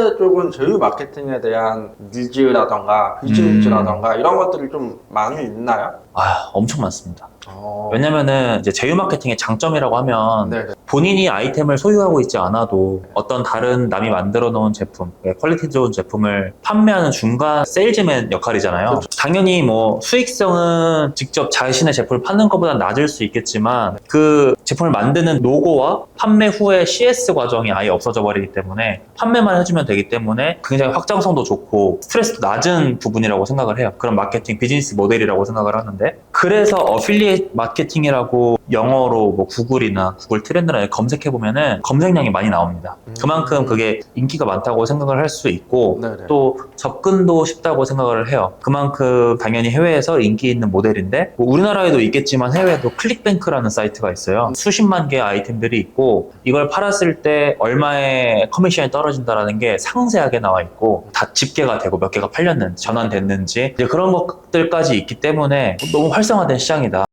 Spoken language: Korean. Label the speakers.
Speaker 1: 판매 쪽은 제휴 마케팅에 대한 니즈라던가 비즈니스라던가 이런 것들이 좀 많이 있나요?
Speaker 2: 아, 엄청 많습니다.
Speaker 1: 어...
Speaker 2: 왜냐면은 이제 제휴 마케팅의 장점이라고 하면
Speaker 1: 네네.
Speaker 2: 본인이 아이템을 소유하고 있지 않아도 어떤 다른 남이 만들어 놓은 제품, 예, 퀄리티 좋은 제품을 판매하는 중간 세일즈맨 역할이잖아요.
Speaker 1: 그렇죠.
Speaker 2: 당연히 뭐 수익성은 직접 자신의 제품을 파는 것보다 낮을 수 있겠지만 그 제품을 만드는 노고와 판매 후의 CS 과정이 아예 없어져 버리기 때문에 판매만 해주면 되기 때문에 굉장히 확장성도 좋고 스트레스도 낮은 부분이라고 생각을 해요. 그런 마케팅 비즈니스 모델이라고 생각을 하는데 그래서 어필리에이트 마케팅이라고 영어로 뭐 구글이나 구글 트렌드나 검색해 보면은 검색량이 많이 나옵니다.
Speaker 1: 음.
Speaker 2: 그만큼 그게 인기가 많다고 생각을 할 수 있고
Speaker 1: 네네.
Speaker 2: 또 접근도 쉽다고 생각을 해요. 그만큼 당연히 해외에서 인기 있는 모델인데 뭐 우리나라에도 있겠지만 해외에도 클릭뱅크라는 사이트가 있어요. 수십만 개의 아이템들이 있고 이걸 팔았을 때 얼마의 커미션이 떨어진다라는 게 상세하게 나와 있고 다 집계가 되고 몇 개가 팔렸는지 전환됐는지 이제 그런 것들까지 있기 때문에 너무 활성화된 시장이다.